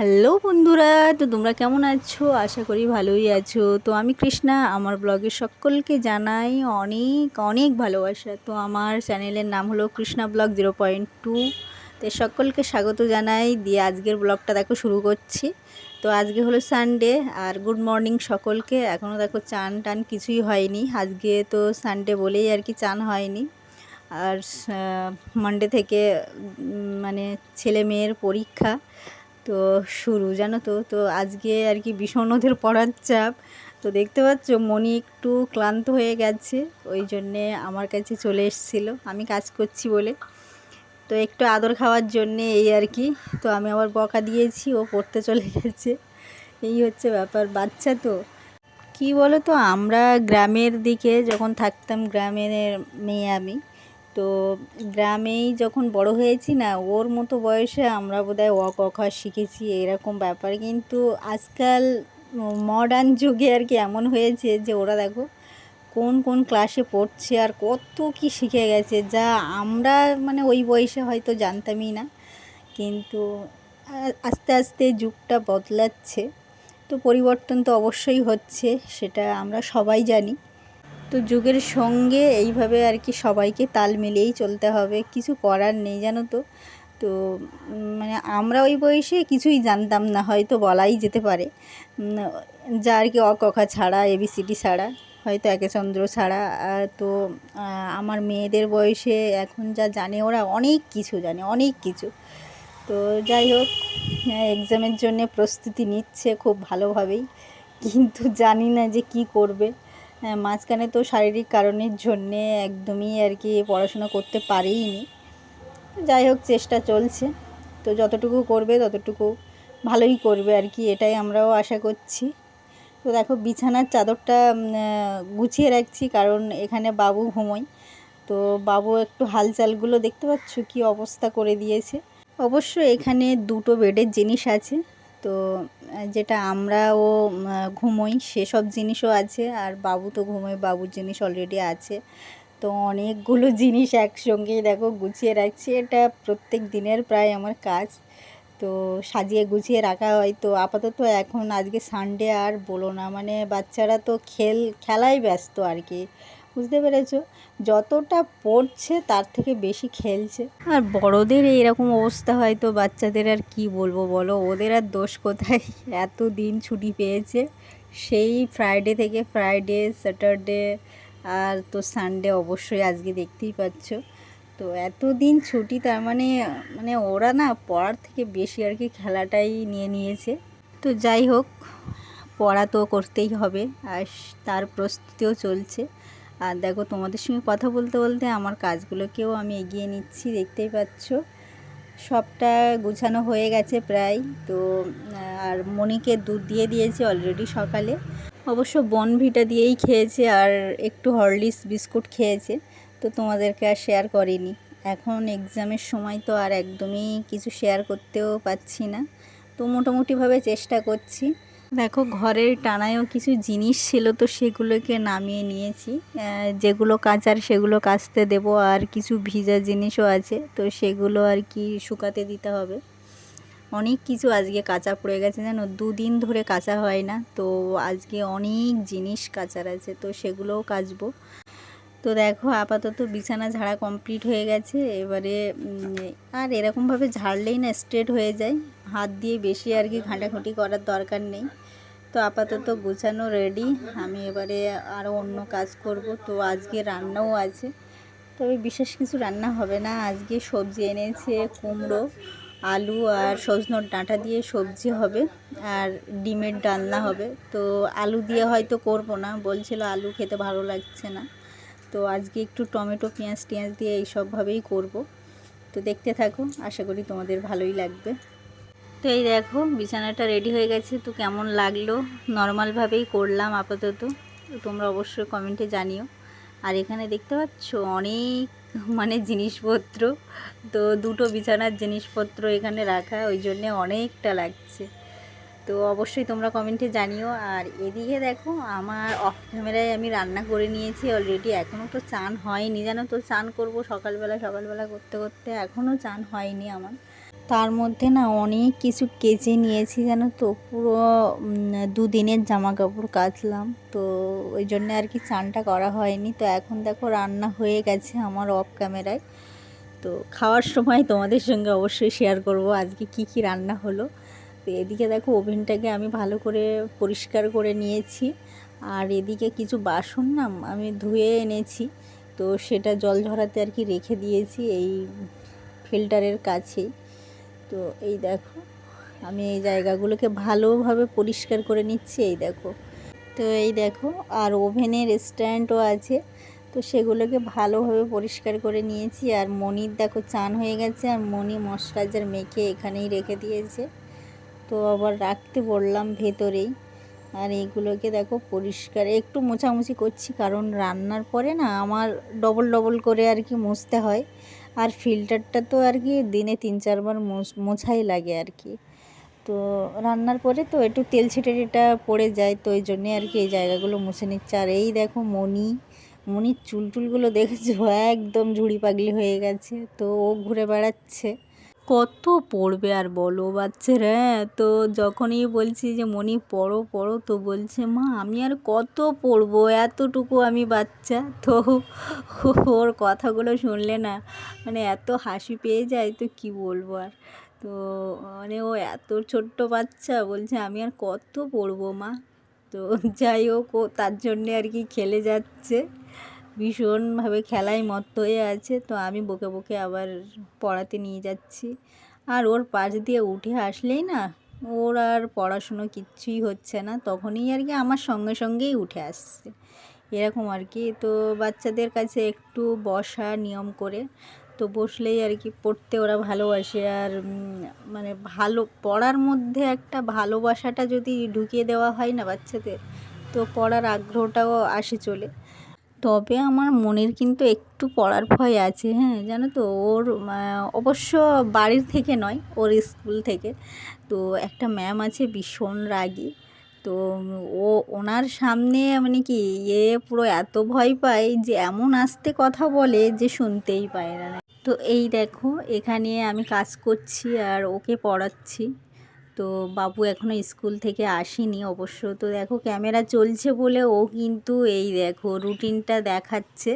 Hello বন্ধুরা, তো তোমরা কেমন আছো? আশা করি ভালোই আছো। তো আমি কৃষ্ণা, আমার ব্লগে সকলকে জানাই অনেক অনেক ভালোবাসা। তো আমার চ্যানেলের নাম হলো Krishna blog zero point two তো সকলকে স্বাগত জানাই। দিয়ে আজকের ব্লগটা দেখো, শুরু করছি। তো আজকে হলো সানডে আর গুড মর্নিং সকলকে। এখনও দেখো চান টান কিছুই হয়নি। আজকে তো সানডে বলেই আর কি চান হয়নি। আর মানডে থেকে মানে ছেলে মেয়ের পরীক্ষা। তো শুরু, জানো তো? তো আজকে আর কি ভীষণ ওদের পড়ার চাপ। তো দেখতে পাচ্ছ, মনি একটু ক্লান্ত হয়ে গেছে, ওই জন্যে আমার কাছে চলে এসেছিল, আমি কাজ করছি বলে। তো একটু আদর খাওয়ার জন্যে এই আর কি। তো আমি আবার বকা দিয়েছি, ও পড়তে চলে গেছে। এই হচ্ছে ব্যাপার, বাচ্চা তো। কি বলো তো, আমরা গ্রামের দিকে যখন থাকতাম, গ্রামের মেয়ে আমি তো গ্রামেই যখন বড় হয়েছি না, ওর মতো বয়সে আমরা বোধহয় অ ক খ শিখেছি এরকম ব্যাপার। কিন্তু আজকাল মডার্ন যুগে আর কি এমন হয়েছে যে, ওরা দেখো কোন কোন ক্লাসে পড়ছে আর কত কি শিখে গেছে, যা আমরা মানে ওই বয়সে হয়তো জানতামই না। কিন্তু আস্তে আস্তে যুগটা বদলাচ্ছে। তো পরিবর্তন তো অবশ্যই হচ্ছে, সেটা আমরা সবাই জানি। তো যুগের সঙ্গে এইভাবে আর কি সবাইকে তাল মিলিয়েই চলতে হবে কিছু করার নেই জানো তো। তো মানে আমরা ওই বয়সে কিছুই জানতাম না হয়তো বলাই যেতে পারে। যা আর কি অ ক খ ছাড়া এবিসিডি ছাড়া হয়তো একে চন্দ্র ছাড়া তো আমার মেয়েদের বয়সে এখন যা জানে ওরা অনেক কিছু জানে অনেক কিছু। তো যাই হোক এক্সামের জন্য প্রস্তুতি নিচ্ছে খুব ভালোভাবেই। কিন্তু জানি না যে কি করবে। হ্যাঁ, মাঝখানে তো শারীরিক কারণের জন্যে একদমই আর কি পড়াশোনা করতে পারেইনি যাই হোক, চেষ্টা চলছে। তো যতটুকু করবে ততটুকু ভালোই করবে আর কি, এটাই আমরাও আশা করছি। তো দেখো, বিছানার চাদরটা গুছিয়ে রাখছি কারণ এখানে বাবু ঘুমোয়। তো বাবু একটু হালচালগুলো দেখতে পাচ্ছ? কি অবস্থা করে দিয়েছে? অবশ্য এখানে দুটো বেডের জিনিস আছে। তো যেটা আমরাও ঘুমোই, সেসব জিনিসও আছে। আর বাবু তো ঘুমোয়, বাবুর জিনিস অলরেডি আছে। তো অনেকগুলো জিনিস একসঙ্গেই দেখো গুছিয়ে রাখছি। এটা প্রত্যেক দিনের প্রায় আমার কাজ। তো সাজিয়ে গুছিয়ে রাখা হয়। তো আপাতত এখন আজকে সানডে আর বলো না। মানে বাচ্চারা তো খেল খেলায় ব্যস্ত আর কি। বুঝতে পেরেছ? যতটা পড়ছে তার থেকে বেশি খেলছে। আর বড়দের এইরকম অবস্থা হয় তো বাচ্চাদের আর কি বলব বলো? ওদের আর দোষ কোথায়? এত দিন ছুটি পেয়েছে। সেই ফ্রাইডে থেকে ফ্রাইডে স্যাটারডে আর তো সানডে অবশ্যই আজকে দেখতেই পাচ্ছ। তো এতদিন ছুটি তার মানে মানে ওরা না পড়ার থেকে বেশি আর কি খেলাটাই নিয়ে নিয়েছে। তো যাই হোক, পড়া তো করতেই হবে। আর তার প্রস্তুতিও চলছে। আর দেখো তোমাদের সঙ্গে কথা বলতে বলতে আমার কাজগুলোকেও আমি এগিয়ে নিচ্ছি, দেখতেই পাচ্ছ। সবটা গুছানো হয়ে গেছে প্রায়। তো, আর মনিকে দুধ দিয়ে দিয়েছি অলরেডি সকালে। অবশ্য বনভিটা দিয়েই খেয়েছে আর একটু হরলিক্স বিস্কুট খেয়েছে। তো তোমাদেরকে আর শেয়ার করিনি। এখন এক্সামের সময় তো আর একদমই কিছু শেয়ার করতেও পাচ্ছি না। তো মোটামুটিভাবে চেষ্টা করছি। দেখো, ঘরের টানায়ও কিছু জিনিস ছিল তো সেগুলোকে নামিয়ে নিয়েছি। যেগুলো কাচার সেগুলো কাচতে দেব আর কিছু ভিজা জিনিসও আছে, তো সেগুলো আর কি শুকাতে দিতে হবে। অনেক কিছু আজকে কাঁচা পড়ে গেছে, জানো? দুদিন ধরে কাঁচা হয় না, তো আজকে অনেক জিনিস কাচার আছে, তো সেগুলোও কাচবো। তো দেখো, আপাতত বিছানা ঝাড়া কমপ্লিট হয়ে গেছে, এবারে আর এরকমভাবে ঝাড়লেই না স্ট্রেট হয়ে যায়। হাত দিয়ে বেশি আর কি ঘাঁটাঘুঁটি করার দরকার নেই। তো আপাতত গুছানো রেডি আমি এবারে আরও অন্য কাজ করব। তো আজকে রান্নাও আছে। তবে বিশেষ কিছু রান্না হবে না। আজকে সবজি এনেছে কুমড়ো, আলু আর সজনোর ডাঁটা দিয়ে সবজি হবে আর ডিমের ডালনা হবে। তো আলু দিয়ে হয়তো করব না। বলছিল আলু খেতে ভালো লাগছে না। তো আজকে একটু টমেটো, পেঁয়াজ, টিয়াজ দিয়ে এইসবভাবেই করব। তো দেখতে থাকো। আশা করি তোমাদের ভালোই লাগবে। তো এই দেখো, বিছানাটা রেডি হয়ে গেছে। তো কেমন লাগল? নর্মালভাবেই করলাম আপাতত। তোমরা অবশ্যই কমেন্টে জানিও। আর এখানে দেখতে পাচ্ছ অনেক মানে জিনিসপত্র। তো দুটো বিছানার জিনিসপত্র এখানে রাখা, ওই জন্যে অনেকটা লাগছে। তো অবশ্যই তোমরা কমেন্টে জানিও। আর এদিকে দেখো, আমার অফ ক্যামেরায় আমি রান্না করে নিয়েছি অলরেডি এখনও তো চান হয়নি। জানো তো, চান করব সকালবেলা সকালবেলা করতে করতে এখনও চান হয়নি আমার। তার মধ্যে না অনেক কিছু কেচে নিয়েছি জানো তো, পুরো দুদিনের জামা কাপড় কাচলাম। তো ওই জন্য আর কি চানটা করা হয়নি। তো এখন দেখো রান্না হয়ে গেছে আমার অফ ক্যামেরায়। তো খাওয়ার সময় তোমাদের সঙ্গে অবশ্যই শেয়ার করব আজকে কি কি রান্না হলো। তো এদিকে দেখো ওভেনটাকে আমি ভালো করে পরিষ্কার করে নিয়েছি। আর এদিকে কিছু বাসন না আমি ধুয়ে এনেছি। তো সেটা জল ঝরাতে আর কি রেখে দিয়েছি এই ফিল্টারের কাছেই। তো এই দেখো, আমি এই জায়গাগুলোকে ভালোভাবে পরিষ্কার করে নিচ্ছি, এই দেখো। তো এই দেখো, আর ওভেনের স্ট্যান্ডও আছে, তো সেগুলোকে ভালোভাবে পরিষ্কার করে নিয়েছি। আর মনির দেখো, চান হয়ে গেছে, আর মনি মশলাইজার মেখে এখানেই রেখে দিয়েছে। তো আবার রাখতে বললাম ভেতরেই। আর এইগুলোকে দেখো, পরিষ্কার, একটু মোছামুছি করছি, কারণ রান্নার পরে না আমার ডবল ডবল করে আর কি মুছতে হয়। আর ফিল্টারটা তো আর কি দিনে তিন চারবার মোছ- মোছাই লাগে আর কি। তো রান্নার পরে তো একটু তেল ছিটে ছিটেটা পড়ে যায়, তো এই জন্যে আর কি এই জায়গাগুলো মুছে নিচ্ছে। আর এই দেখো মনি মনির চুলটুলগুলো দেখেছ? একদম ঝুড়ি পাগলি হয়ে গেছে, তো ও ঘুরে বেড়াচ্ছে। কত পড়বে আর বলো বাচ্চারা তো যখনই বলছি যে মনি পড়ো পড়ো, তো বলছে, মা, আমি আর কত পড়ব? এতটুকু আমি বাচ্চা। তো ওর কথাগুলো শুনলে না মানে এত হাসি পেয়ে যায়, তো কি বলব আর? তো মানে ও এত ছোট্ট বাচ্চা, বলছে, আমি আর কত পড়ব মা? তো যাই হোক, ও তার জন্যে আর কি খেলে যাচ্ছে। ভীষণভাবে খেলায় মত্ত হয়ে আছে, তো আমি বকে বকে আবার পড়াতে নিয়ে যাচ্ছি। আর ওর পাশ দিয়ে উঠে আসলেই না, ওর আর পড়াশুনো কিচ্ছুই হচ্ছে না, তখনই আর কি আমার সঙ্গে সঙ্গেই উঠে আসছে। এরকম আর কি, তো বাচ্চাদের কাছে একটু বসা নিয়ম করে, তো বসলেই আর কি পড়তে ওরা ভালোবাসে। আর মানে ভালো, পড়ার মধ্যে একটা ভালোবাসাটা যদি ঢুকিয়ে দেওয়া হয় না বাচ্চাদের, তো পড়ার আগ্রহটাও আসে চলে। তবে আমার মনের কিন্তু একটু পড়ার ভয় আছে হ্যাঁ জানো তো? ওর অবশ্য বাড়ির থেকে নয়, ওর স্কুল থেকে। তো একটা ম্যাম আছে ভীষণ রাগী। তো ও, ওনার সামনে মানে কি ইয়ে পুরো এত ভয় পায় যে এমন আস্তে কথা বলে যে শুনতেই পায় না। তো এই দেখো, এখানে আমি কাজ করছি আর ওকে পড়াচ্ছি। তো বাবু এখনও স্কুল থেকে আসেনি। অবশ্য তো দেখো ক্যামেরা চলছে বলে ও কিন্তু এই দেখো রুটিনটা দেখাচ্ছে।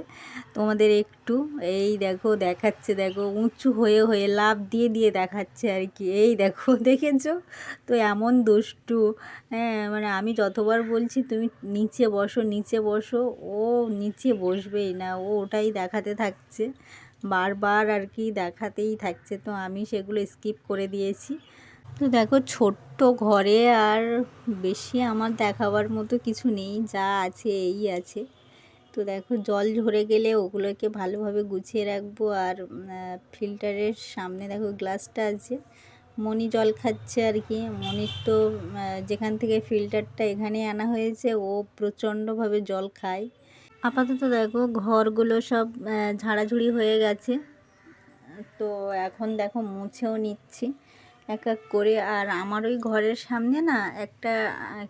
তোমাদের একটু এই দেখো দেখাচ্ছে, দেখো উঁচু হয়ে হয়ে লাভ দিয়ে দিয়ে দেখাচ্ছে আর কি। এই দেখো দেখেছ? তো এমন দুষ্টু। হ্যাঁ মানে আমি যতবার বলছি তুমি নিচে বসো নিচে বসো, ও নিচে বসবেই না, ও ওটাই দেখাতে থাকছে। বারবার আর কি দেখাতেই থাকছে। তো আমি সেগুলো স্কিপ করে দিয়েছি। তো দেখো, ছোট্ট ঘরে আর বেশি আমার দেখাবার মতো কিছু নেই, যা আছে এই আছে। তো দেখো, জল ঝরে গেলে ওগুলোকে ভালোভাবে গুছিয়ে রাখব আর ফিল্টারের সামনে দেখো গ্লাসটা আছে। মনি জল খাচ্ছে আর কি। মনির তো যেখান থেকে ফিল্টারটা এখানে আনা হয়েছে, ও প্রচণ্ডভাবে জল খায়। আপাতত দেখো, ঘরগুলো সব ঝাড়াঝুড়ি হয়ে গেছে। তো এখন দেখো, মুছেও নিচ্ছি। এক এক করে আর আমার ওই ঘরের সামনে না একটা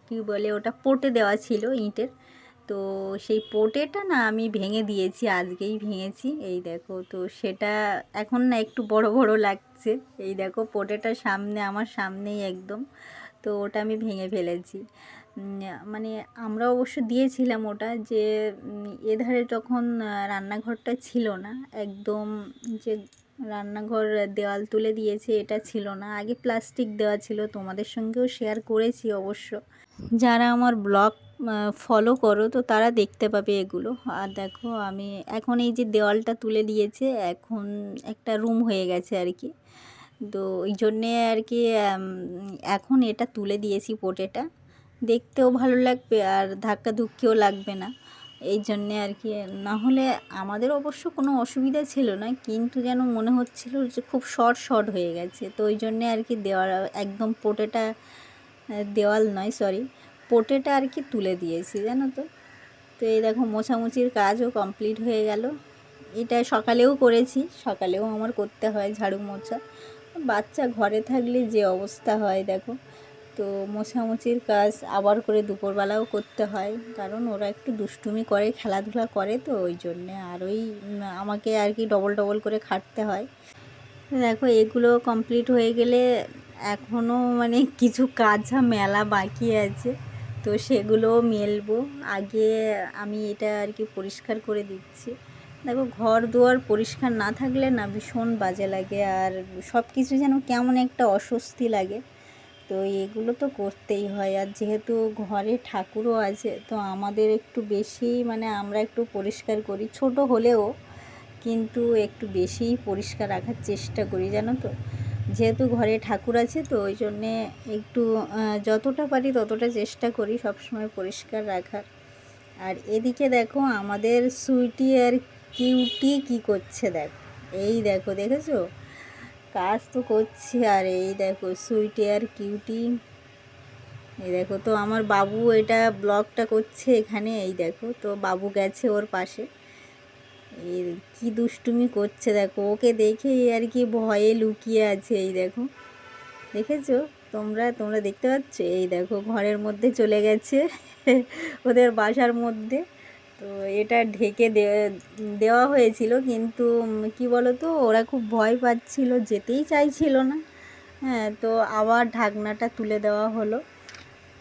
কি বলে ওটা পোটে দেওয়া ছিল ইঁটের। তো সেই পোটেটা না আমি ভেঙে দিয়েছি, আজকেই ভেঙেছি। এই দেখো, তো সেটা এখন না একটু বড় বড় লাগছে। এই দেখো, পোটেটা সামনে, আমার সামনেই একদম। তো ওটা আমি ভেঙে ফেলেছি। মানে আমরা অবশ্য দিয়েছিলাম ওটা যে এধারে তখন রান্নাঘরটা ছিল না। একদম যে রান্নাঘর দেওয়াল তুলে দিয়েছে, এটা ছিল না। আগে প্লাস্টিক দেওয়া ছিল, তোমাদের সঙ্গেও শেয়ার করেছি অবশ্য। যারা আমার ব্লগ ফলো করো, তো তারা দেখতে পাবে এগুলো। আর দেখো, আমি এখন এই যে দেওয়ালটা তুলে দিয়েছে, এখন একটা রুম হয়ে গেছে আর কি। তো ওই জন্যে আর কি এখন এটা তুলে দিয়েছি পোটেটা দেখতেও ভালো লাগবে, আর ধাক্কা ধুক্কিও লাগবে না। এই জন্যে আর কি, না হলে আমাদের অবশ্য কোনো অসুবিধা ছিল না, কিন্তু যেন মনে হচ্ছিল যে খুব শর্ট শর্ট হয়ে গেছে। তো ওই জন্যে আর কি দেওয়াল, একদম পোটেটা দেওয়াল নয় সরি পোটেটা আর কি তুলে দিয়েছি, জানো তো? তো এই দেখো মোছামুছির কাজও কমপ্লিট হয়ে গেল। এটা সকালেও করেছি, সকালেও আমার করতে হয় ঝাড়ু মোছা। বাচ্চা ঘরে থাকলে যে অবস্থা হয়, দেখো। তো মোছামুছির কাজ আবার করে দুপুরবেলাও করতে হয়। কারণ ওরা একটু দুষ্টুমি করে, খেলাধুলা করে তো ওই জন্যে। আর ওই আমাকে আর কি ডবল ডবল করে খাটতে হয়। দেখো, এগুলো কমপ্লিট হয়ে গেলে এখনও মানে কিছু কাঁচা মেলা বাকি আছে। তো সেগুলো মেলবো। আগে আমি এটা আর কি পরিষ্কার করে দিচ্ছি। দেখো, ঘর দুয়ার পরিষ্কার না থাকলে না ভীষণ বাজে লাগে। আর সব কিছু যেন কেমন একটা অস্বস্তি লাগে। তো এগুলো তো করতেই হয়। আর যেহেতু ঘরে ঠাকুরও আছে, তো আমাদের একটু বেশি মানে আমরা একটু পরিষ্কার করি। ছোট হলেও কিন্তু একটু বেশিই পরিষ্কার রাখার চেষ্টা করি, জানো তো? যেহেতু ঘরে ঠাকুর আছে, তো ওই জন্যে একটু যতটা পারি ততটা চেষ্টা করি সবসময় পরিষ্কার রাখার। আর এদিকে দেখো আমাদের সুইটি আর কিউটি কি করছে, দেখো। এই দেখো, দেখেছ? কাজ তো করছে, আর এই দেখো সুইটি আর কিউটি। এই দেখো, তো আমার বাবু এটা ব্লগটা করছে এখানে, এই দেখো, তো বাবু গেছে ওর পাশে। এই কি দুষ্টুমি করছে দেখো, ওকে দেখে আর কি ভয়ে লুকিয়ে আছে, এই দেখো। দেখেছ? তোমরা তোমরা দেখতে পাচ্ছ? এই দেখো, ঘরের মধ্যে চলে গেছে, ওদের বাসার মধ্যে। তো এটা ঢেকে দেওয়া হয়েছিল কিন্তু কি বলো তো ওরা খুব ভয় পাচ্ছিল, যেতেই চাইছিল না। হ্যাঁ তো আবার ঢাকনাটা তুলে দেওয়া হলো।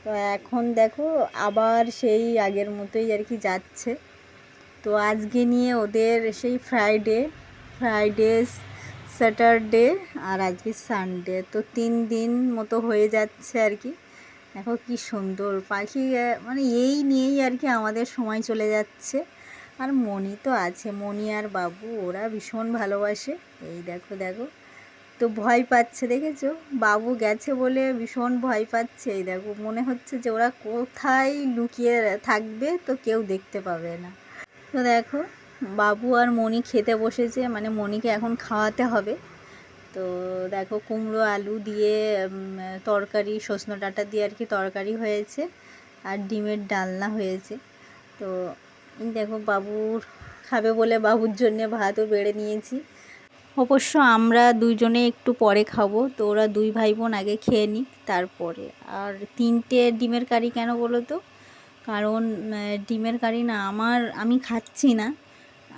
তো এখন দেখো, আবার সেই আগের মতোই আর কি যাচ্ছে। তো আজকে নিয়ে ওদের সেই ফ্রাইডে ফ্রাইডে স্যাটারডে আর আজকে সানডে তো তিন দিন মতো হয়ে যাচ্ছে আর কি। দেখো কি সুন্দর পাখি মানে এই নিয়েই আর কি আমাদের সময় চলে যাচ্ছে। আর মণি তো আছে, মণি আর বাবু, ওরা ভীষণ ভালোবাসে। এই দেখো দেখো, তো ভয় পাচ্ছে, দেখেছ? বাবু গেছে বলে ভীষণ ভয় পাচ্ছে, এই দেখো, মনে হচ্ছে যে ওরা কোথায় লুকিয়ে থাকবে তো কেউ দেখতে পাবে না। তো দেখো, বাবু আর মণি খেতে বসেছে মানে মণিকে এখন খাওয়াতে হবে। তো দেখো কুমড়ো, আলু দিয়ে তরকারি সজনে ডাঁটা দিয়ে আর কি তরকারি হয়েছে আর ডিমের ডালনা হয়েছে। তো দেখো বাবুর খাবে বলে বাবুর জন্যে ভাতও বেড়ে নিয়েছি। অবশ্য আমরা দুইজনে একটু পরে খাব, তো ওরা দুই ভাই বোন আগে খেয়ে নিক তারপরে। আর তিনটে ডিমের কারি কেন বলো তো? কারণ ডিমের কারি না আমার, আমি খাচ্ছি না।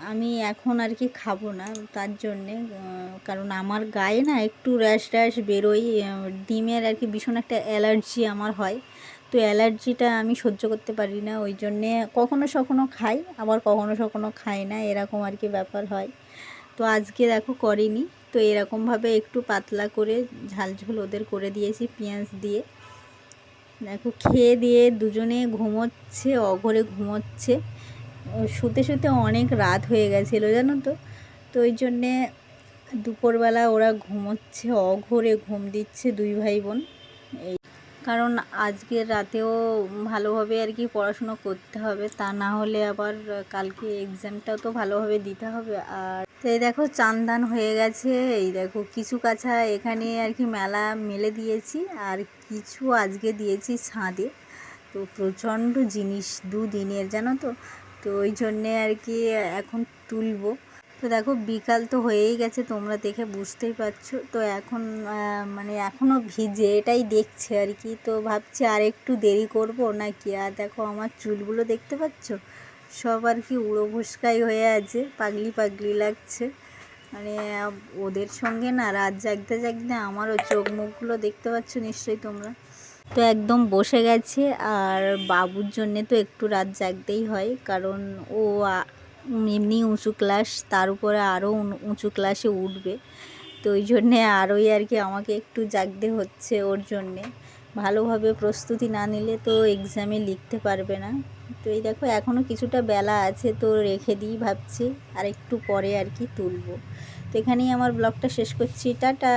আমি এখন আর কি খাব না তার জন্যে কারণ আমার গায়ে না একটু র্যাশ র্যাশ বেরোই ডিমের আর কি ভীষণ একটা অ্যালার্জি আমার হয়। তো অ্যালার্জিটা আমি সহ্য করতে পারি না, ওই জন্যে কখনো সখনো খাই, আবার কখনো সখনো খাই না, এরকম আর কি ব্যাপার হয়। তো আজকে দেখো করিনি, তো এরকমভাবে একটু পাতলা করে ঝাল ঝোল ওদের করে দিয়েছি পেঁয়াজ দিয়ে। দেখো খেয়ে দিয়ে দুজনে ঘুমোচ্ছে, অঘরে ঘুমোচ্ছে শুতে শুতে অনেক রাত হয়ে গেছিল, জানো তো? তো ওই জন্যে দুপুরবেলা ওরা ঘুমোচ্ছে, অঘরে ঘুম দিচ্ছে দুই ভাই বোন এই কারণ আজকের রাতেও ভালোভাবে আর কি পড়াশুনো করতে হবে, তা না হলে আবার কালকে এক্সামটাও তো ভালোভাবে দিতে হবে। আর এই দেখো চান্দান হয়ে গেছে, এই দেখো কিছু কাছা এখানে আর কি মেলা মেলে দিয়েছি, আর কিছু আজকে দিয়েছি ছাদে। তো প্রচণ্ড জিনিস দুদিনের, জানো তো? তো ওই জন্যে আর কি এখন তুলবো। তো দেখো, বিকাল তো হয়েই গেছে, তোমরা দেখে বুঝতেই পারছ। তো এখন মানে এখনও ভিজে, এটাই দেখছে আর কি। তো ভাবছি আর একটু দেরি করব না কি আর দেখো, আমার চুলগুলো দেখতে পাচ্ছ? সব আর কি উড়ো ভুসকাই হয়ে আছে, পাগলি পাগলি লাগছে। মানে ওদের সঙ্গে না রাত জাগতে জাগতে আমারও চোখ মুখগুলো দেখতে পাচ্ছ নিশ্চয়ই তোমরা? তো একদম বসে গেছে আর বাবুর জন্যে তো একটু রাত জাগতেই হয়, কারণ ও এমনি উঁচু ক্লাস তার উপরে আরও উঁচু ক্লাসে উঠবে। তো ওই জন্যে আরোই আর কি আমাকে একটু জাগতে হচ্ছে ওর জন্যে। ভালোভাবে প্রস্তুতি না নিলে তো এক্সামে লিখতে পারবে না। তো এই দেখো এখনও কিছুটা বেলা আছে, তো রেখে দিই ভাবছি, আর একটু পরে আর কি তুলবো। তো এখানেই আমার ব্লগটা শেষ করছি। টাটা!